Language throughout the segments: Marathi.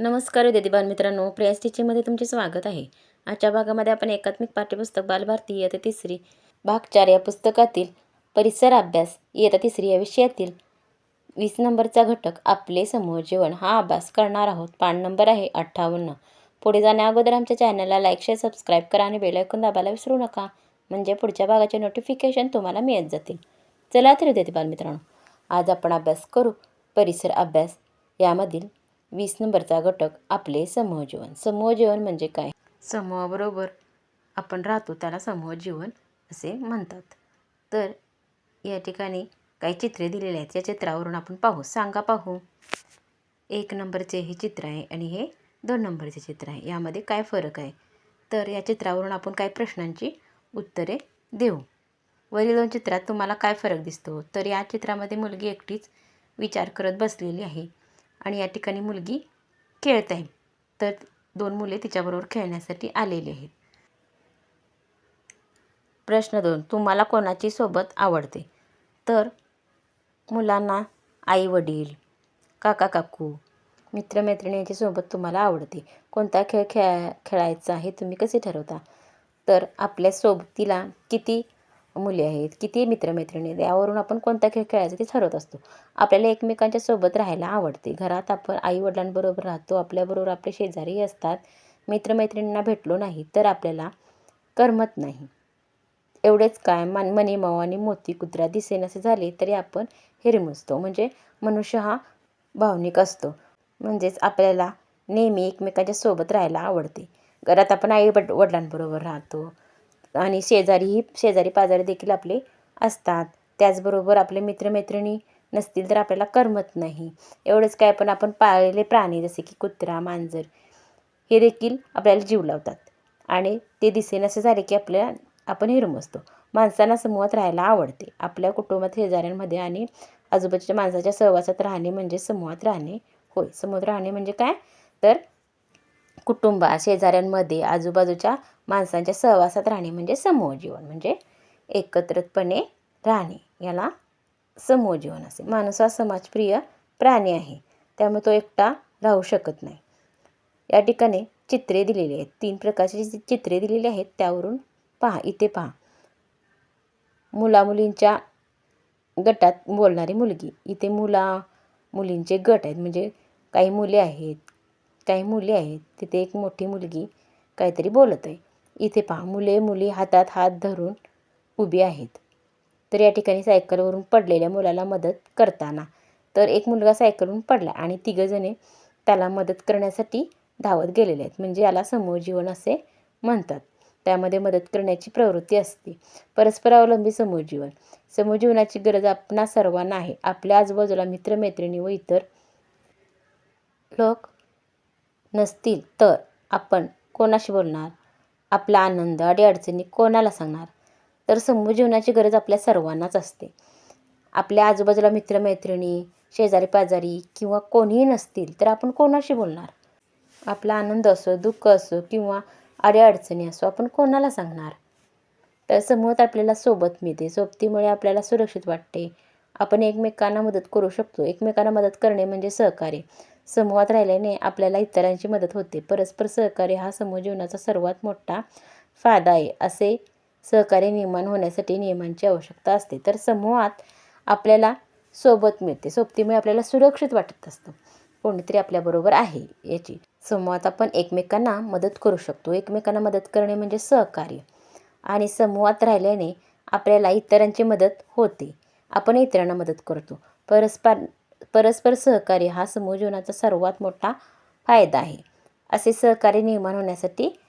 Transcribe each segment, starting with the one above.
नमस्कार विद्यार्थी बालमित्रांनो प्रियास टीचिंगमध्ये तुमचे स्वागत आहे. आजच्या भागामध्ये आपण एकात्मिक पाठ्यपुस्तक बालभारती इयत्ता तिसरी भाग चार या पुस्तकातील परिसर अभ्यास इयत्ता तिसरी या विषयातील वीस नंबरचा घटक आपले समूह जीवन हा अभ्यास करणार आहोत. पान नंबर आहे अठ्ठावन्न. पुढे जाण्या अगोदर आमच्या चॅनलला लाईक शेअर सबस्क्राईब करा आणि बेलायकून दाबायला विसरू नका. म्हणजे पुढच्या भागाचे नोटिफिकेशन तुम्हाला मिळत जातील. चला तर विद्यार्थी बालमित्रांनो आज आपण अभ्यास करू. परिसर अभ्यास यामधील वीस नंबरचा घटक आपले समूह जीवन. समूह जीवन म्हणजे काय? समूहाबरोबर आपण राहतो त्याला समूह जीवन असे म्हणतात. तर या ठिकाणी काही चित्रे दिलेली आहेत. या चित्रावरून आपण पाहू. सांगा पाहू. एक नंबरचे हे चित्र आहे आणि हे दोन नंबरचे चित्र आहे. यामध्ये काय फरक आहे? तर या चित्रावरून आपण काही प्रश्नांची उत्तरे देऊ. वरील दोन चित्रात तुम्हाला काय फरक दिसतो? तर या चित्रामध्ये मुलगी एकटीच विचार करत बसलेली आहे. आणि या ठिकाणी मुलगी खेळत आहे. तर दोन मुले तिच्याबरोबर खेळण्यासाठी आलेली आहेत. प्रश्न दोन तुम्हाला कोणाची सोबत आवडते? तर मुलांना आई वडील काका काकू मित्रमैत्रिणी यांच्यासोबत तुम्हाला आवडते. कोणता खेळ खेळा खेळायचा हे तुम्ही कसे ठरवता? तर आपल्या सोबतीला किती मुले आहेत किती मित्रमैत्रिणी आहेत यावरून आपण कोणता खेळ खेळायचा ते ठरवत असतो. आपल्याला एकमेकांच्या सोबत राहायला आवडते. घरात आपण आईवडिलांबरोबर राहतो आपल्याबरोबर आपले शेजारी असतात मित्रमैत्रिणींना भेटलो नाही तर आपल्याला करमत नाही. एवढेच काय मन मनी माव आणि मोती कुत्रा दिसेन असे झाले तरी आपण हिरमुसतो. म्हणजे मनुष्य हा भावनिक असतो. म्हणजेच आपल्याला नेहमी एकमेकांच्या सोबत राहायला आवडते. घरात आपण आई वड वडिलांबरोबर राहतो आणि शेजारीही शेजारी पाजारी देखील आपले असतात. त्याचबरोबर आपले मित्रमैत्रिणी नसतील तर आपल्याला करमत नाही. एवढंच काय पण आपण पाळलेले प्राणी जसे की कुत्रा मांजर हे देखील आपल्याला जीव लावतात. आणि ते दिसेनासे झाले की आपल्या आपण हिरमसतो माणसांना समूहात राहायला आवडते. आपल्या कुटुंबात शेजाऱ्यांमध्ये आणि आजूबाजूच्या माणसाच्या सहवासात राहणे म्हणजे समूहात राहणे. होय समूहात राहणे म्हणजे काय? तर कुटुंबा शेजाऱ्यांमध्ये आजूबाजूच्या माणसांच्या सहवासात राहणे म्हणजे समूह जीवन म्हणजे एकत्रितपणे राहणे. याला समूह जीवन असे. माणूस हा समाजप्रिय प्राणी आहे. त्यामुळे तो एकटा राहू शकत नाही. या ठिकाणी चित्रे दिलेली आहेत. तीन प्रकारची जी चित्रे दिलेली आहेत त्यावरून पहा. इथे पहा. मुलामुलींच्या गटात बोलणारी मुलगी. इथे मुला मुलींचे गट आहेत. म्हणजे काही मुले आहेत काही मुली आहेत. तिथे एक मोठी मुलगी काहीतरी बोलत आहे इथे पहा मुले मुली हातात हात धरून उभी आहेत. तर या ठिकाणी सायकलवरून पडलेल्या मुलाला मदत करताना तर एक मुलगा सायकलवरून पडला आणि तिघंजणे त्याला मदत करण्यासाठी धावत गेलेले आहेत. म्हणजे याला समूह जीवन असे म्हणतात. त्यामध्ये मदत करण्याची प्रवृत्ती असते. परस्परावलंबी समूह जीवन. समूह जीवनाची गरज आपणा सर्वांना आहे. आपल्या आजूबाजूला मित्रमैत्रिणी व इतर लोक नसतील तर आपण कोणाशी बोलणार? आपला आनंद अडीअडचणी कोणाला सांगणार? तर समूह जीवनाची गरज आपल्या सर्वांनाच असते. आपल्या आजूबाजूला मित्रमैत्रिणी शेजारी पाजारी किंवा कोणीही नसतील तर आपण कोणाशी बोलणार? आपला आनंद असो दुःख असो किंवा अडीअडचणी असो आपण कोणाला सांगणार? तर समूहात आपल्याला सोबत मिळते. सोबतीमुळे आपल्याला सुरक्षित वाटते. आपण एकमेकांना मदत करू शकतो. एकमेकांना मदत करणे म्हणजे सहकार्य. समूहात राहिल्याने आपल्याला इतरांची मदत होते. परस्पर सहकार्य हा समूह जीवनाचा सर्वात मोठा फायदा आहे असे सहकार्य निर्माण होण्यासाठी नियमांची आवश्यकता असते. तर समूहात आपल्याला सोबत मिळते. सोबतीमुळे आपल्याला सुरक्षित वाटत असतं. कोणीतरी आपल्याबरोबर आहे याची. समूहात आपण एकमेकांना मदत करू शकतो. एकमेकांना मदत करणे म्हणजे सहकार्य. आणि समूहात राहिल्याने आपल्याला इतरांची मदत होते. आपण इतरांना मदत करतो. परस्पर परस्पर सहकार्य हा समूह जीवनाचा सर्वात मोठा फायदा आहे. असे सहकार्य निर्माण होण्यासाठी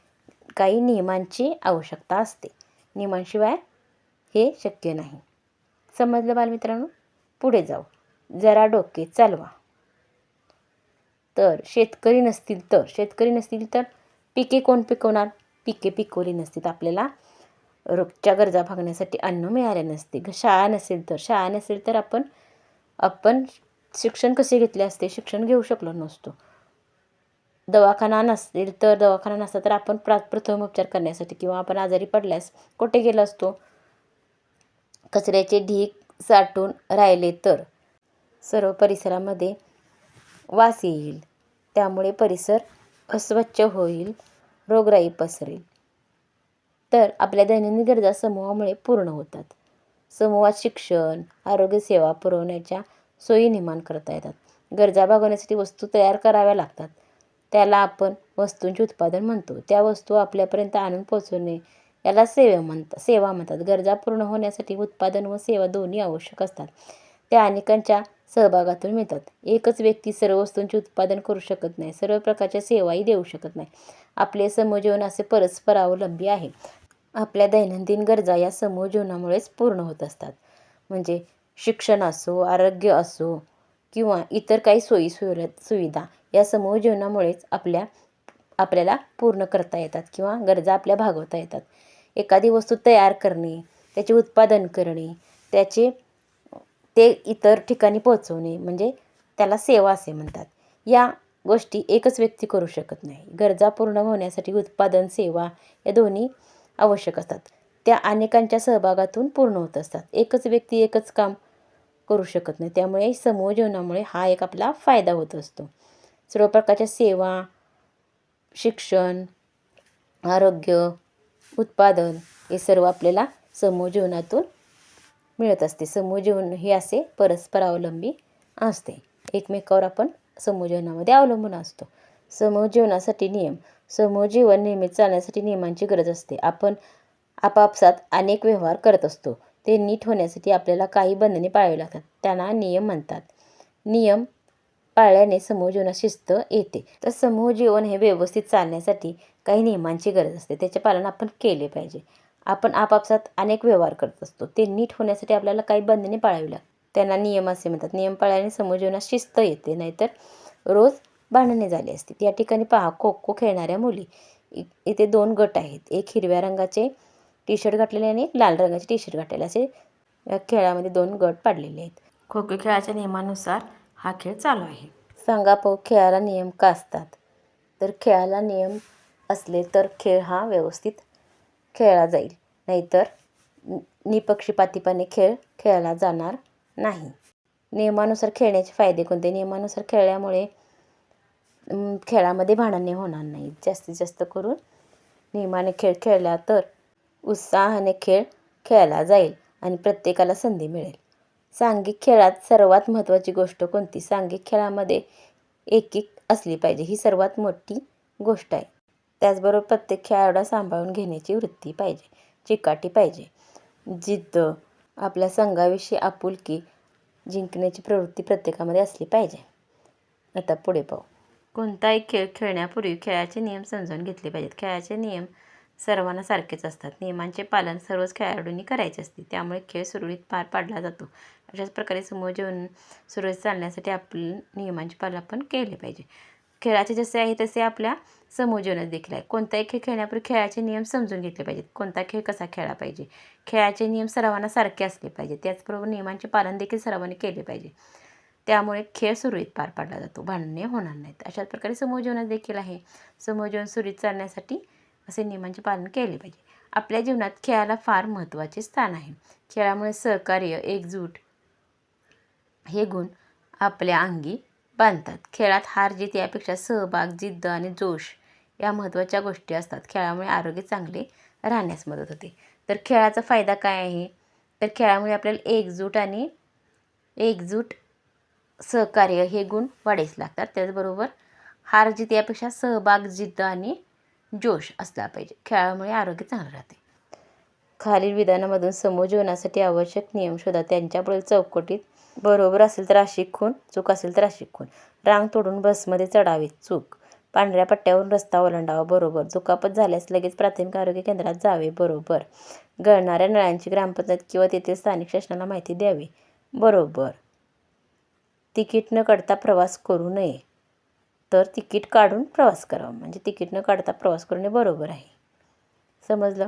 काही नियमांची आवश्यकता असते. नियमांशिवाय हे शक्य नाही. समजलं बालमित्रांनो? पुढे जाऊ. जरा डोके चालवा. तर शेतकरी नसतील तर शेतकरी नसतील तर पिके कोण पिकवणार? पिके पिकवली नसतील आपल्याला रोजच्या गरजा भागण्यासाठी अन्न मिळाले नसते. शाळा नसेल तर शाळा नसेल तर आपण आपण शिक्षण कसे घेतले असते? शिक्षण घेऊ शकलो नसतो. दवाखाना नसतील तर दवाखाना नसता तर आपण प्रा प्रथम उपचार करण्यासाठी किंवा आपण आजारी पडल्यास कुठे गेलो असतो? कचऱ्याचे ढीक साठून राहिले तर सर्व परिसरामध्ये वास येईल. त्यामुळे परिसर अस्वच्छ होईल रोगराई पसरेल. तर आपल्या दैनंदिन गरजा समूहामुळे पूर्ण होतात. समूहात शिक्षण आरोग्यसेवा पुरवण्याच्या सोयी निर्माण करता येतात. गरजा भागवण्यासाठी वस्तू तयार कराव्या लागतात. त्याला आपण वस्तूंचे उत्पादन म्हणतो. त्या वस्तू आपल्यापर्यंत आणून पोचवणे याला सेवा म्हणतात सेवा म्हणतात. गरजा पूर्ण होण्यासाठी उत्पादन व सेवा दोन्ही आवश्यक असतात. त्या अनेकांच्या सहभागातून मिळतात. एकच व्यक्ती सर्व वस्तूंचे उत्पादन करू शकत नाही. सर्व प्रकारच्या सेवाही देऊ शकत नाही. आपले समूह जीवन असे परस्परावलंबी आहे. आपल्या दैनंदिन गरजा या समूह जीवनामुळेच पूर्ण होत असतात. म्हणजे शिक्षण असो आरोग्य असो किंवा इतर काही सोयी सुविधा सुविधा या समूह जीवनामुळेच आपल्या आपल्याला पूर्ण करता येतात किंवा गरजा आपल्या भागवता येतात. एखादी वस्तू तयार करणे त्याचे उत्पादन करणे त्याचे ते इतर ठिकाणी पोहोचवणे म्हणजे त्याला सेवा असे म्हणतात. या गोष्टी एकच व्यक्ती करू शकत नाही. गरजा पूर्ण होण्यासाठी उत्पादन सेवा या दोन्ही आवश्यक असतात. त्या अनेकांच्या सहभागातून पूर्ण होत असतात. एकच व्यक्ती एकच काम करू शकत नाही. त्यामुळे समूह जीवनामुळे हा एक आपला फायदा होत असतो. सर्व प्रकारच्या सेवा शिक्षण आरोग्य उत्पादन हे सर्व आपल्याला समूह जीवनातून मिळत असते. समूह जीवन हे असे परस्परावलंबी असते. एकमेकावर आपण समूह जीवनामध्ये अवलंबून असतो. समूह जीवनासाठी नियम. समूह जीवन नेहमी चालण्यासाठी नियमांची गरज असते. आपण आपापसात अनेक व्यवहार करत असतो. ते नीट होण्यासाठी आपल्याला काही बंधने पाळावी लागतात. त्यांना नियम म्हणतात. नियम पाळल्याने समूह जीवनात शिस्त येते. तर समूह जीवन हे व्यवस्थित चालण्यासाठी काही नियमांची गरज असते. त्याचे पालन आपण केले पाहिजे. आपण आपापसात अनेक व्यवहार करत असतो. ते नीट होण्यासाठी आपल्याला काही बंधने पाळावी लागतात. त्यांना नियम असे म्हणतात. नियम पाळल्याने समूह जीवनात शिस्त येते. नाहीतर रोज भांडणे झाली असते. या ठिकाणी पहा खो खो खेळणाऱ्या मुली. इथे दोन गट आहेत. एक हिरव्या रंगाचे टी शर्ट घातलेले आणि एक लाल रंगाचे टी शर्ट घातलेले. असे या खेळामध्ये दोन गट पाडलेले आहेत. खो खो खेळाच्या नियमानुसार हा खेळ चालू आहे. सांगा पाहू खेळाला नियम का असतात? तर खेळाला नियम असले तर खेळ हा व्यवस्थित खेळला जाईल. नाहीतर निपक्षपातीपणे खेळ खेळला जाणार नाही. नियमानुसार खेळण्याचे फायदे कोणते? नियमानुसार खेळल्यामुळे खेळामध्ये भांडणे होणार नाहीत. जास्तीत जास्त करून नियमाने खेळ खेळला तर उत्साहाने खेळ खेळला जाईल आणि प्रत्येकाला संधी मिळेल. सांघिक खेळात सर्वात महत्त्वाची गोष्ट कोणती? सांघिक खेळामध्ये एकीक असली पाहिजे ही सर्वात मोठी गोष्ट आहे. त्याचबरोबर प्रत्येक खेळाडूला सांभाळून घेण्याची वृत्ती पाहिजे चिकाटी पाहिजे. जिद्द आपल्या संघाविषयी आपुलकी जिंकण्याची प्रवृत्ती प्रत्येकामध्ये असली पाहिजे. आता पुढे पाहू. कोणताही खेळ खेळण्यापूर्वी खेळाचे नियम समजावून घेतले पाहिजेत. खेळाचे नियम सर्वांना सारखेच असतात. नियमांचे पालन सर्वच खेळाडूंनी करायचे असते. त्यामुळे खेळ सुरळीत पार पाडला जातो. अशाच प्रकारे समूह जीवन सुरळीत चालण्यासाठी आपल्या नियमांचे पालन आपण केले पाहिजे. खेळाचे जसे आहे तसे आपल्या समूह जीवनात देखील आहे. कोणताही खेळ खेळण्यापूर्वी खेळाचे नियम समजून घेतले पाहिजेत. कोणता खेळ कसा खेळला पाहिजे? खेळाचे नियम सर्वांना सारखे असले पाहिजे त्याचबरोबर नियमांचे पालन देखील सर्वांनी केले पाहिजे. त्यामुळे खेळ सुरळीत पार पाडला जातो. भांडणे होणार नाहीत. अशाच प्रकारे समूह जीवनात देखील आहे. समूह जीवन सुरळीत चालण्यासाठी असे नियमांचे पालन केले पाहिजे. आपल्या जीवनात खेळाला फार महत्त्वाचे स्थान आहे. खेळामुळे सहकार्य एकजूट हे गुण आपल्या अंगी बांधतात. खेळात हार जीत यापेक्षा सहभाग जिद्द आणि जोश या महत्त्वाच्या गोष्टी असतात. खेळामुळे आरोग्य चांगले राहण्यास मदत होते. तर खेळाचा फायदा काय आहे? तर खेळामुळे आपल्याला एकजूट आणि एकजूट सहकार्य हे गुण वाढीस लागतात. त्याचबरोबर हार जीत यापेक्षा सहभाग जिद्द आणि जोश असला पाहिजे. खेळामुळे आरोग्य चांगलं राहते. खालील विधानामधून समूह जीवनासाठी आवश्यक नियम शोधा. त्यांच्यापुढील चौकटीत बरोबर असेल तर अशी खून चूक असेल तर अशी खून रांग तोडून बसमध्ये चढावे चूक. पांढऱ्या पट्ट्यावरून रस्ता ओलांडावा बरोबर. दुखापत झाल्यास लगेच प्राथमिक आरोग्य केंद्रात जावे बरोबर. गळणाऱ्या नळांची ग्रामपंचायत किंवा तेथील स्थानिक शासनाला माहिती द्यावी बरोबर. तिकीट न काढता प्रवास करू नये. तर तिकीट काढून प्रवास करावा. म्हणजे तिकीट न काढता प्रवास करणे बरोबर आहे. समजलं?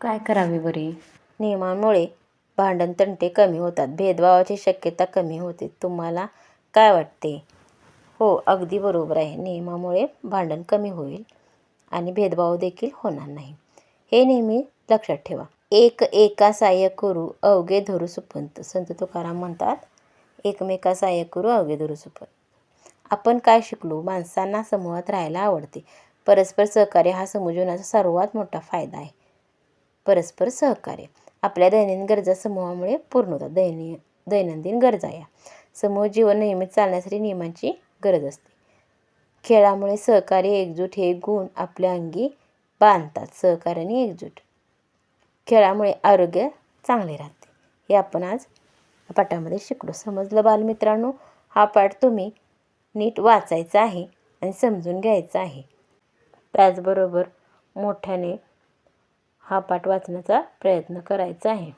काय करावे बरे? नियमांमुळे भांडण तंटे कमी होतात. भेदभावाची शक्यता कमी होते. तुम्हाला काय वाटते? हो अगदी बरोबर आहे. नियमामुळे भांडण कमी होईल आणि भेदभाव देखील होणार नाही. हे नेहमी लक्षात ठेवा. एक एका सहाय्य करू अवघे धरू सुपंत. संत तुकाराम म्हणतात एकमेका सहाय्य करू अवघे धरू सुपंत. आपण काय शिकलो? माणसांना समूहात राहायला आवडते. परस्पर सहकार्य हा समूहजीवनाचा सर्वात मोठा फायदा आहे. परस्पर सहकार्य. आपल्या दैनंदिन गरजा समूहामुळे पूर्ण होतात. दैनि दैनंदिन गरजा या. समूह जीवन नियमित चालण्यासाठी नियमांची गरज असते. खेळामुळे सहकार्य एकजूट हे गुण आपल्या अंगी बांधतात. सहकार्य आणि एकजूट. खेळामुळे आरोग्य चांगले राहते. हे आपण आज पाठामध्ये शिकलो. समजलं बालमित्रांनो? हा पाठ तुम्ही नीट वाचायचं आहे आणि समजून घ्यायचं आहे. त्याचबरोबर मोठ्याने हा पाठ वाचण्याचा प्रयत्न करायचा आहे.